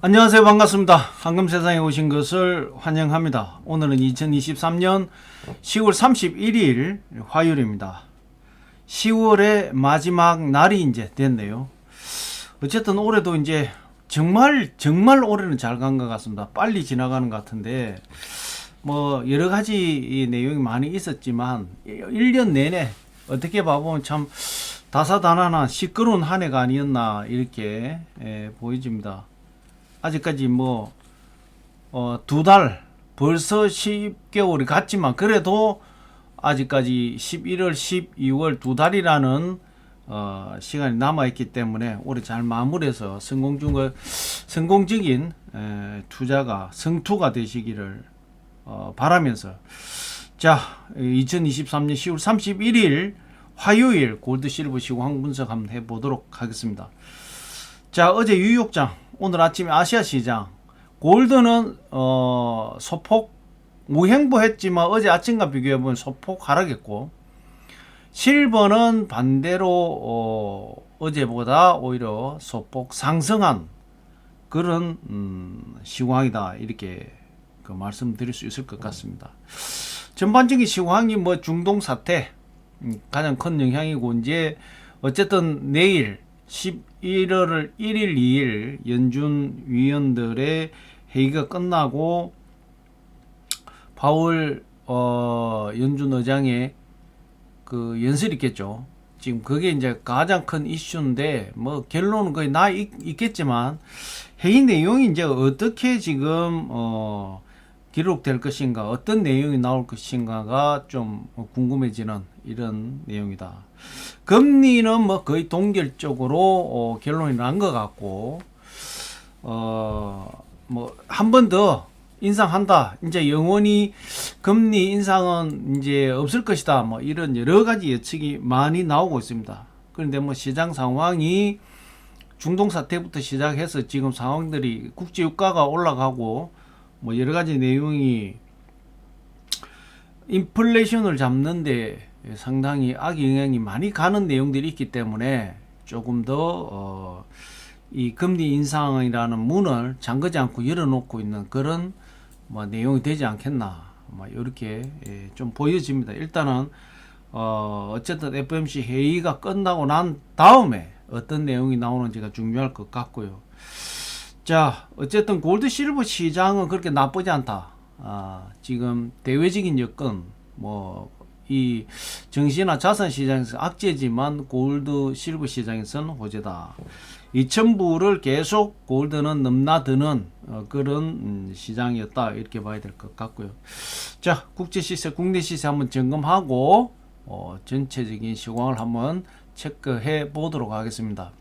안녕하세요. 반갑습니다. 황금 세상에 오신 것을 환영합니다. 오늘은 2023년 10월 31일 화요일입니다. 10월의 마지막 날이 이제 됐네요. 어쨌든 올해도 이제 정말 정말 올해는 잘 간 것 같습니다. 빨리 지나가는 것 같은데 뭐 여러 가지 이 내용이 많이 있었지만 1년 내내 어떻게 봐보면 참 다사다난한 시끄러운 한 해가 아니었나 이렇게 예, 보여집니다. 아직까지 뭐, 어, 두 달, 벌써 10개월이 갔지만, 그래도 아직까지 11월, 12월 두 달이라는, 어, 시간이 남아있기 때문에 올해 잘 마무리해서 성공중, 성공적인, 에, 투자가, 성투가 되시기를, 어, 바라면서. 자, 2023년 10월 31일 화요일 골드 실버 시황 분석 한번 해보도록 하겠습니다. 자, 어제 뉴욕장, 오늘 아침에 아시아 시장, 골드는 어, 소폭 무행보했지만 어제 아침과 비교해보면 소폭 하락했고, 실버는 반대로 어, 어제보다 오히려 소폭 상승한 그런 음, 시황이다 이렇게 그 말씀드릴 수 있을 것 같습니다. 전반적인 시황이 뭐 중동 사태 음, 가장 큰 영향이고 이제 어쨌든 내일 11월 1일, 2일 연준 위원들의 회의가 끝나고 파월 어, 연준 의장의 그 연설이 있겠죠. 지금 그게 이제 가장 큰 이슈인데 뭐 결론은 거의 나 있, 있겠지만 회의 내용이 이제 어떻게 지금 어 기록될 것인가 어떤 내용이 나올 것인가가 좀 궁금해지는 이런 내용이다. 금리는 뭐 거의 동결적으로 어, 결론이 난 것 같고 어 뭐 한 번 더 인상한다. 이제 영원히 금리 인상은 이제 없을 것이다. 뭐 이런 여러 가지 예측이 많이 나오고 있습니다. 그런데 뭐 시장 상황이 중동 사태부터 시작해서 지금 상황들이 국제 유가가 올라가고 뭐 여러 가지 내용이 인플레이션을 잡는데 상당히 악영향이 많이 가는 내용들이 있기 때문에 조금 더, 어, 이 금리 인상이라는 문을 잠그지 않고 열어놓고 있는 그런 뭐 내용이 되지 않겠나. 뭐 이렇게 예, 좀 보여집니다. 일단은, 어, 어쨌든 FMC 회의가 끝나고 난 다음에 어떤 내용이 나오는지가 중요할 것 같고요. 자, 어쨌든 골드 실버 시장은 그렇게 나쁘지 않다. 아, 지금 대외적인 여건, 뭐, 이 정시나 자산 시장에서 악재지만 골드 실버 시장에서는 호재다. 2천부를 계속 골드는 넘나드는 어, 그런 음, 시장이었다. 이렇게 봐야 될 것 같고요. 자, 국제 시세, 국내 시세 한번 점검하고, 어, 전체적인 시황을 한번 체크해 보도록 하겠습니다.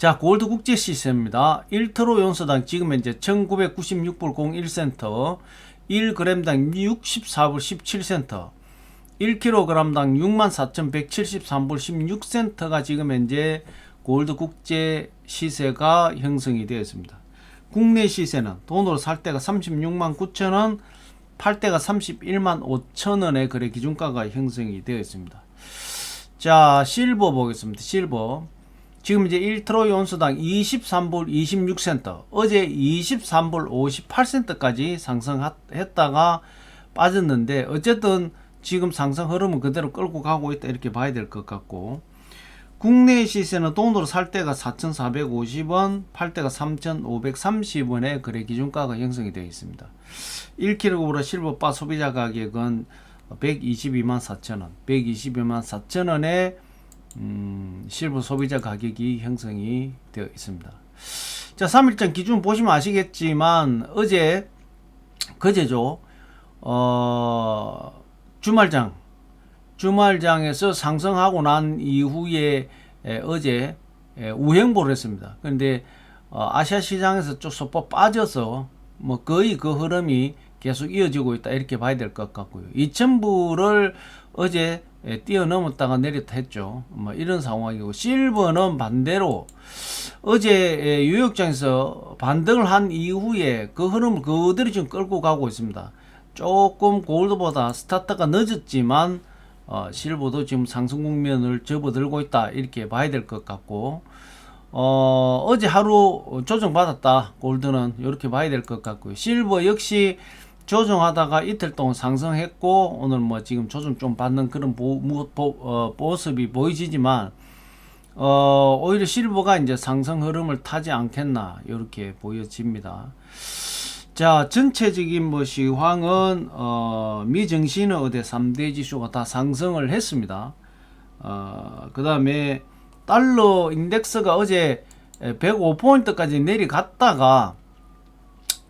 자, 골드 국제 시세입니다. 1트로 연소당 지금 현재 1996불 01센터, 1g당 64불 17센터, 1kg당 64,173불 16센터가 지금 현재 골드 국제 시세가 형성이 되어 있습니다. 국내 시세는 돈으로 살 때가 36만 9천 원, 팔 때가 31만 5천 원의 거래 기준가가 형성이 되어 있습니다. 자, 실버 보겠습니다. 실버. 지금 이제 1트로이 온수당 23불 26센터, 어제 23불 58센터까지 상승했다가 빠졌는데, 어쨌든 지금 상승 흐름은 그대로 끌고 가고 있다. 이렇게 봐야 될 것 같고, 국내 시세는 돈으로 살 때가 4,450원, 팔 때가 3,530원의 거래 기준가가 형성이 되어 있습니다. 1kg 실버바 소비자 가격은 122만 4천원, 122만 4천원에 음, 실버 소비자 가격이 형성이 되어 있습니다. 자, 3일장 기준 보시면 아시겠지만 어제 그제죠. 어, 주말장 주말장에서 상승하고 난 이후에 에, 어제 에, 우행보를 했습니다. 그런데 어, 아시아 시장에서 좀 소폭 빠져서 뭐 거의 그 흐름이 계속 이어지고 있다 이렇게 봐야 될 것 같고요. 2천부를 어제 예, 뛰어넘었다가 내렸다 했죠. 뭐 이런 상황이고 실버는 반대로 어제 예, 유역장에서 반등을 한 이후에 그 흐름을 그대로 지금 끌고 가고 있습니다. 조금 골드보다 스타트가 늦었지만 어, 실버도 지금 상승 국면을 접어들고 있다 이렇게 봐야 될 것 같고 어, 어제 하루 조정 받았다. 골드는 이렇게 봐야 될 것 같고요. 실버 역시 조정하다가 이틀 동안 상승했고 오늘 뭐 지금 조정 좀 받는 그런 보, 보, 어, 모습이 보이지만 어, 오히려 실버가 이제 상승 흐름을 타지 않겠나 이렇게 보여집니다. 자, 전체적인 뭐 시황은 어, 미증시는 어제 3대 지수가 다 상승을 했습니다. 어, 그 다음에 달러 인덱스가 어제 105포인트까지 내려갔다가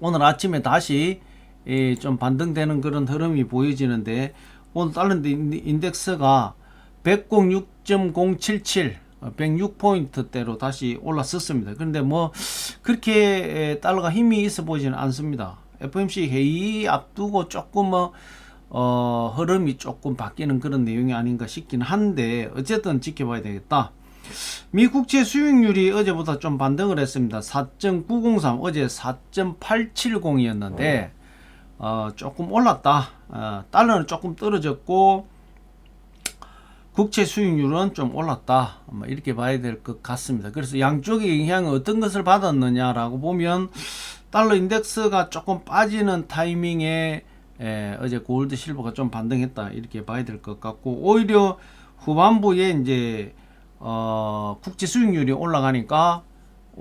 오늘 아침에 다시 예, 좀 반등되는 그런 흐름이 보여지는데 오늘 달러 인덱스가 106.077 106포인트대로 다시 올라섰습니다. 그런데 뭐 그렇게 달러가 힘이 있어 보이지는 않습니다. FMC 회의 앞두고 조금 뭐 어, 흐름이 조금 바뀌는 그런 내용이 아닌가 싶긴 한데 어쨌든 지켜봐야 되겠다. 미 국채 수익률이 어제보다 좀 반등을 했습니다. 4.903 어제 4.870이었는데 어, 조금 올랐다. 어, 달러는 조금 떨어졌고 국채 수익률은 좀 올랐다. 뭐 이렇게 봐야 될 것 같습니다. 그래서 양쪽의 영향은 어떤 것을 받았느냐라고 보면 달러 인덱스가 조금 빠지는 타이밍에 에, 어제 골드 실버가 좀 반등했다. 이렇게 봐야 될 것 같고 오히려 후반부에 이제 어, 국제 수익률이 올라가니까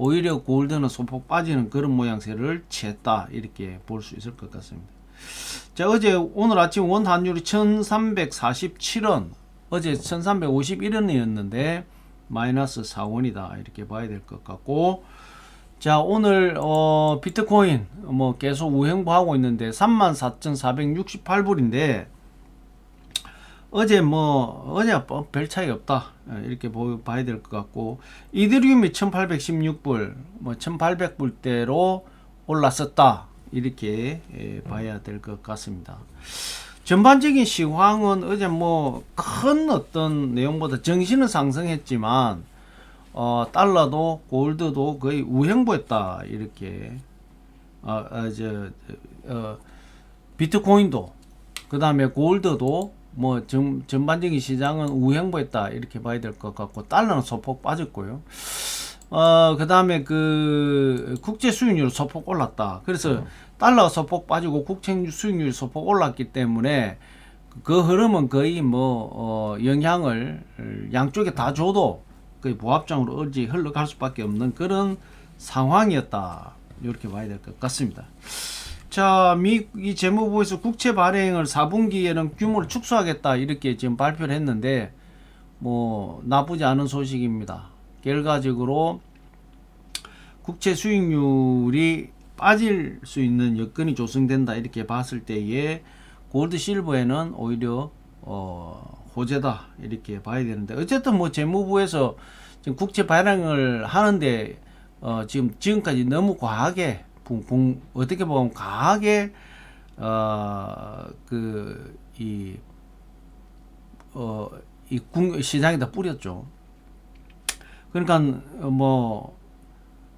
오히려 골드는 소폭 빠지는 그런 모양새를 취했다 이렇게 볼 수 있을 것 같습니다. 자 어제 오늘 아침 원 환율이 1347원 어제 1351원이었는데 마이너스 4원이다 이렇게 봐야 될 것 같고 자 오늘 어, 비트코인 뭐 계속 우행보하고 있는데 34,468불인데 어제 뭐 어제 별 차이 없다. 예, 이렇게 보, 봐야 될 것 같고. 이더리움이 1816불 뭐 1800불대로 올랐었다. 이렇게 예, 봐야 될 것 같습니다. 전반적인 시황은 어제 뭐 큰 어떤 내용보다 정신은 상승했지만 어 달러도 골드도 거의 우행보였다. 이렇게. 어저 어, 비트코인도 그 다음에 골드도 뭐 전, 전반적인 시장은 우행보였다 이렇게 봐야 될 것 같고 달러는 소폭 빠졌고요. 어, 그 다음에 그 국제 수익률 소폭 올랐다. 그래서 달러가 소폭 빠지고 국채 수익률이 소폭 올랐기 때문에 그 흐름은 거의 뭐, 어, 영향을 양쪽에 다 줘도 거의 보합장으로 어지 흘러갈 수밖에 없는 그런 상황이었다. 이렇게 봐야 될 것 같습니다. 자, 미, 이 재무부에서 국채 발행을 4분기에는 규모를 축소하겠다. 이렇게 지금 발표를 했는데, 뭐, 나쁘지 않은 소식입니다. 결과적으로 국채 수익률이 빠질 수 있는 여건이 조성된다. 이렇게 봤을 때에 골드 실버에는 오히려, 어, 호재다. 이렇게 봐야 되는데, 어쨌든 뭐 재무부에서 지금 국채 발행을 하는데, 어, 지금 지금까지 너무 과하게 붕, 붕, 어떻게 보면 과하게 어그이 어, 이 시장에다 뿌렸죠. 그러니까 뭐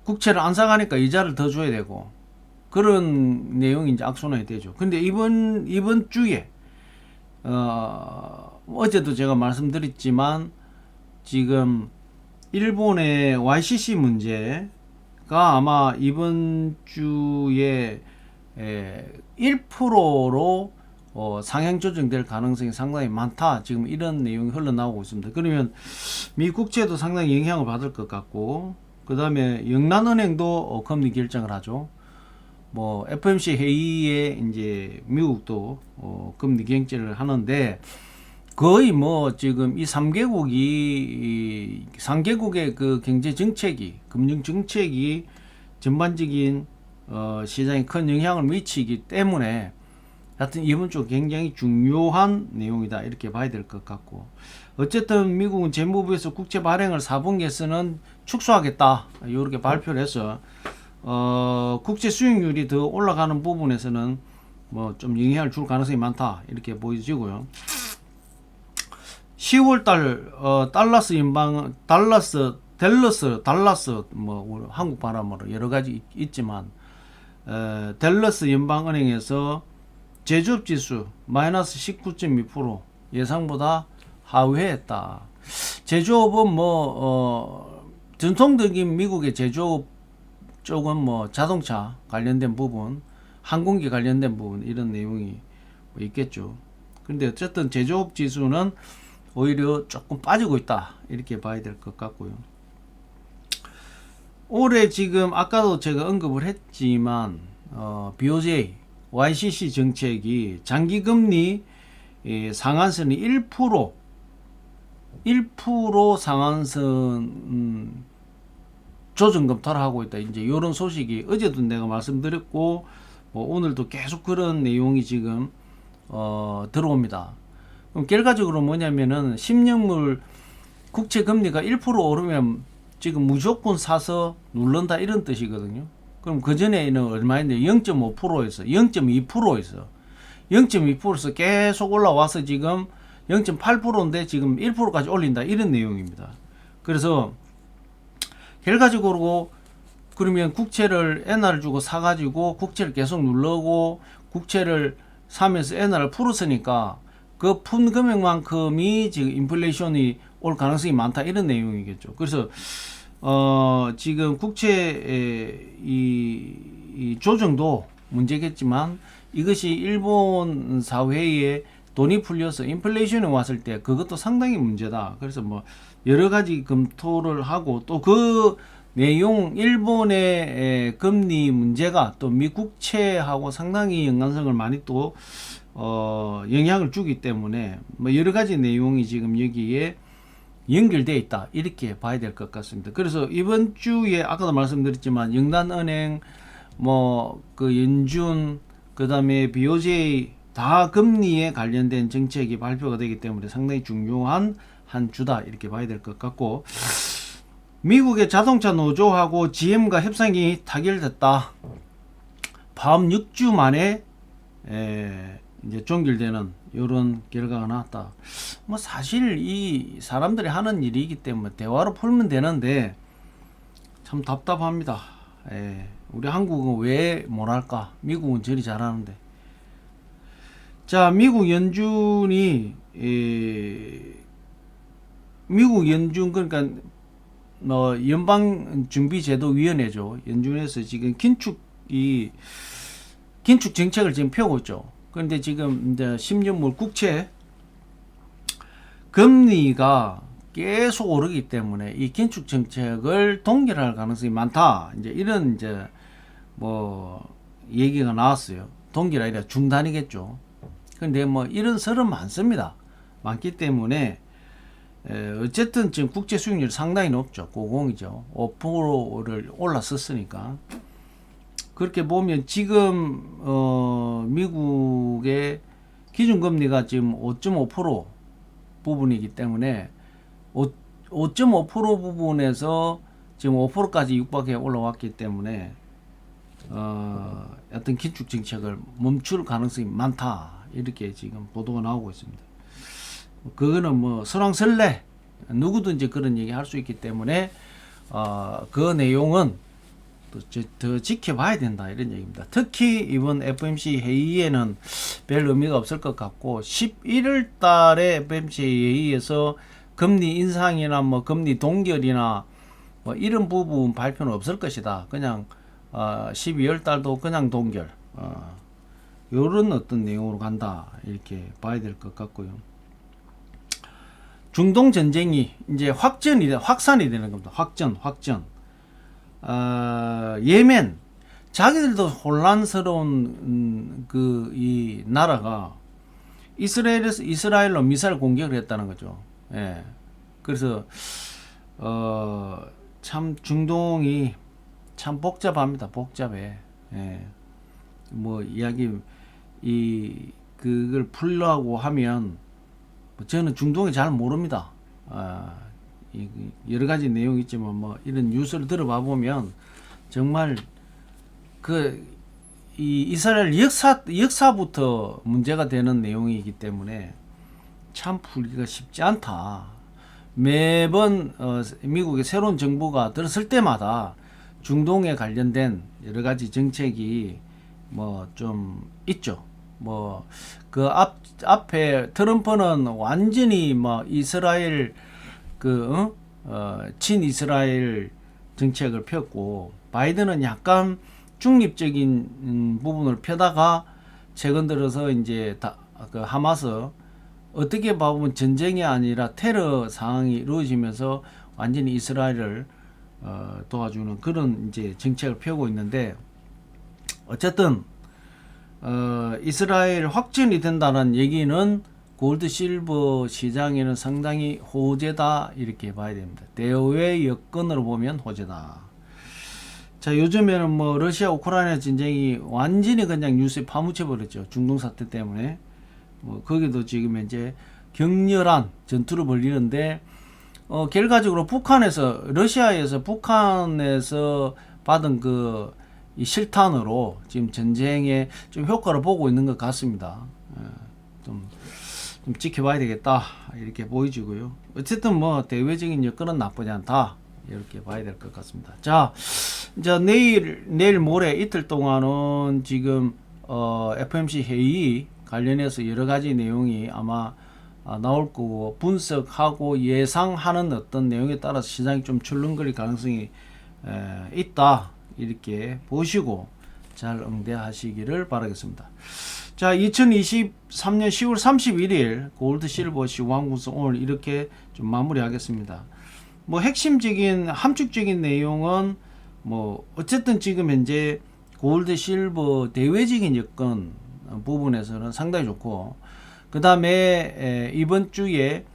국채를 안 사가니까 이자를 더 줘야 되고 그런 내용이 이제 악순환이 되죠. 근데 이번 이번 주에 어 어제도 제가 말씀드렸지만 지금 일본의 YCC 문제 가 아마 이번 주에 에, 1%로 어, 상향 조정될 가능성이 상당히 많다. 지금 이런 내용이 흘러나오고 있습니다. 그러면 미 국채도 상당히 영향을 받을 것 같고, 그 다음에 영란은행도 어, 금리 결정을 하죠. 뭐 FMC 회의에 이제 미국도 어, 금리 결정을 하는데 거의 뭐 지금 이 3개국이 이 3개국의 그 경제 정책이 금융 정책이 전반적인 어, 시장에 큰 영향을 미치기 때문에 하여튼 이번 주 굉장히 중요한 내용이다. 이렇게 봐야 될 것 같고. 어쨌든 미국은 재무부에서 국채 발행을 4분기에서는 축소하겠다. 이렇게 발표를 해서 어, 국채 수익률이 더 올라가는 부분에서는 뭐 좀 영향을 줄 가능성이 많다. 이렇게 보여지고요. 10월 달 어, 달러스 인방 달러스 델러스 달러스 뭐 한국 바람으로 여러 가지 있, 지만 어, 델러스 연방은행에서 제조업 지수 마이너스 19.2% 예상보다 하회했다. 제조업은 뭐 어, 전통적인 미국의 제조업 쪽은 뭐 자동차 관련된 부분, 항공기 관련된 부분 이런 내용이 뭐 있겠죠. 근데 어쨌든 제조업 지수는 오히려 조금 빠지고 있다 이렇게 봐야 될 것 같고요. 올해 지금 아까도 제가 언급을 했지만 어, BOJ, YCC 정책이 장기 금리 예, 상한선이 1% 1% 상한선 음, 조정 검토를 하고 있다. 이제 이런 소식이 어제도 내가 말씀드렸고 뭐 오늘도 계속 그런 내용이 지금 어, 들어옵니다. 결과적으로 뭐냐면은 10년물 국채 금리가 1% 오르면 지금 무조건 사서 누른다 이런 뜻이거든요. 그럼 그 전에는 얼마인데 0.5%에서 0.2%에서 0.2%에서 계속 올라와서 지금 0.8%인데 지금 1%까지 올린다 이런 내용입니다. 그래서 결과적으로 그러면 국채를 엔화를 주고 사가지고 국채를 계속 누르고 국채를 사면서 엔화를 풀었으니까 그 푼 금액만큼이 지금 인플레이션이 올 가능성이 많다 이런 내용이겠죠. 그래서 어 지금 국채의 이, 이 조정도 문제겠지만 이것이 일본 사회에 돈이 풀려서 인플레이션이 왔을 때 그것도 상당히 문제다. 그래서 뭐 여러 가지 검토를 하고 또 그 내용 일본의 에, 금리 문제가 또 미국채하고 상당히 연관성을 많이 또 어, 영향을 주기 때문에 뭐 여러 가지 내용이 지금 여기에 연결돼 있다 이렇게 봐야 될 것 같습니다. 그래서 이번 주에 아까도 말씀드렸지만 영단은행 뭐 그 연준 그 다음에 BOJ 다 금리에 관련된 정책이 발표가 되기 때문에 상당히 중요한 한 주다 이렇게 봐야 될 것 같고 미국의 자동차 노조하고 GM과 협상이 타결됐다. 다음 6주 만에 에, 이제 종결되는 이런 결과가 나왔다. 뭐 사실 이 사람들이 하는 일이기 때문에 대화로 풀면 되는데 참 답답합니다. 에, 우리 한국은 왜 못할까? 미국은 저리 잘하는데. 자, 미국 연준이 에, 미국 연준 그러니까 뭐 연방 준비 제도 위원회죠. 연준에서 지금 긴축이 긴축 정책을 지금 펴고 있죠. 그런데 지금 이제 10년물 국채 금리가 계속 오르기 때문에 이 긴축 정책을 동결할 가능성이 많다. 이제 이런 이제 뭐 얘기가 나왔어요. 동결 아니라 중단이겠죠. 근데 뭐 이런 설은 많습니다. 많기 때문에 에, 어쨌든 지금 국제 수익률 상당히 높죠. 고공이죠. 5%를 올랐었으니까. 그렇게 보면 지금 어 미국의 기준금리가 지금 5.5% 부분이기 때문에 5.5% 부분에서 지금 5%까지 육박해 올라왔기 때문에 어 어떤 긴축 정책을 멈출 가능성이 많다 이렇게 지금 보도가 나오고 있습니다. 그거는 뭐 설왕설래 누구든지 그런 얘기 할 수 있기 때문에 어, 그 내용은 더 지켜봐야 된다 이런 얘기입니다. 특히 이번 FMC 회의에는 별 의미가 없을 것 같고 11월 달에 FMC 회의에서 금리 인상이나 뭐 금리 동결이나 뭐 이런 부분 발표는 없을 것이다. 그냥 어, 12월 달도 그냥 동결. 어, 요런 어떤 내용으로 간다 이렇게 봐야 될 것 같고요. 중동 전쟁이 이제 확전이 돼- 확산이 되는 겁니다. 확전, 확전. 어, 예멘 자기들도 혼란스러운 음, 그이 나라가 이스라엘에서 이스라엘로 미사일 공격을 했다는 거죠. 예. 그래서 어 참 중동이 참 복잡합니다. 복잡해. 예. 뭐 이야기 이 그걸 풀려고 하면 뭐 저는 중동에 잘 모릅니다. 아, 여러 가지 내용이 있지만 뭐 이런 뉴스를 들어봐 보면 정말 그 이 이스라엘 역사 역사부터 문제가 되는 내용이기 때문에 참 풀기가 쉽지 않다. 매번 어, 미국의 새로운 정부가 들었을 때마다 중동에 관련된 여러 가지 정책이 뭐 좀 있죠. 뭐 그 앞 앞에 트럼프는 완전히 뭐 이스라엘 그 어? 어, 친이스라엘 정책을 폈고 바이든은 약간 중립적인 음, 부분을 펴다가 최근 들어서 이제 다, 그 하마스 어떻게 보면 전쟁이 아니라 테러 상황이 이루어지면서 완전히 이스라엘을 어, 도와주는 그런 이제 정책을 펴고 있는데 어쨌든 어, 이스라엘 확전이 된다는 얘기는 골드 실버 시장에는 상당히 호재다 이렇게 봐야 됩니다. 대외 여건으로 보면 호재다. 자 요즘에는 뭐 러시아 우크라이나 전쟁이 완전히 그냥 뉴스에 파묻혀 버렸죠. 중동 사태 때문에 뭐 거기도 지금 이제 격렬한 전투를 벌이는데 어 결과적으로 북한에서 러시아에서 북한에서 받은 그이 실탄으로 지금 전쟁에 좀 효과를 보고 있는 것 같습니다. 예, 좀, 좀 지켜봐야 되겠다 이렇게 보여지고요. 어쨌든 뭐 대외적인 여건은 나쁘지 않다 이렇게 봐야 될 것 같습니다. 자, 이제 내일 내일 모레 이틀 동안은 지금 어, FMC 회의 관련해서 여러 가지 내용이 아마 아, 나올 거고 분석하고 예상하는 어떤 내용에 따라서 시장이 좀 출렁거릴 가능성이 에, 있다 이렇게 보시고 잘 응대하시기를 바라겠습니다. 자, 2023년 10월 31일 골드 실버 시황분석 오늘 이렇게 좀 마무리하겠습니다. 뭐 핵심적인 함축적인 내용은 뭐 어쨌든 지금 현재 골드 실버 대외적인 여건 부분에서는 상당히 좋고 그 다음에 이번 주에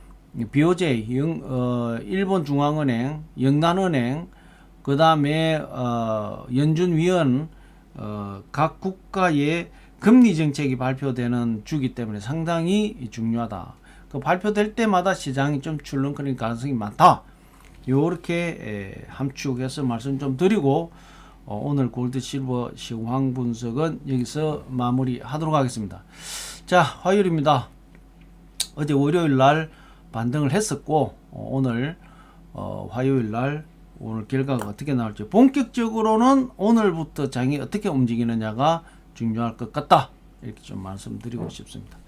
BOJ 영, 어, 일본 중앙은행 영단은행 그 다음에 어, 연준위원 어, 각 국가의 금리 정책이 발표되는 주기 때문에 상당히 중요하다. 그 발표될 때마다 시장이 좀 출렁거릴 가능성이 많다. 요렇게 함축해서 말씀 좀 드리고 어, 오늘 골드 실버 시황 분석은 여기서 마무리하도록 하겠습니다. 자 화요일입니다. 어제 월요일 날 반등을 했었고 어, 오늘 어, 화요일 날 오늘 결과가 어떻게 나올지 본격적으로는 오늘부터 장이 어떻게 움직이느냐가 중요할 것 같다 이렇게 좀 말씀드리고 싶습니다.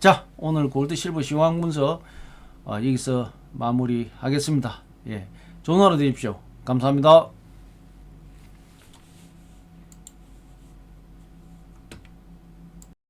자 오늘 골드 실버 시황 분석 어, 여기서 마무리하겠습니다. 예, 좋은 하루 되십시오. 감사합니다.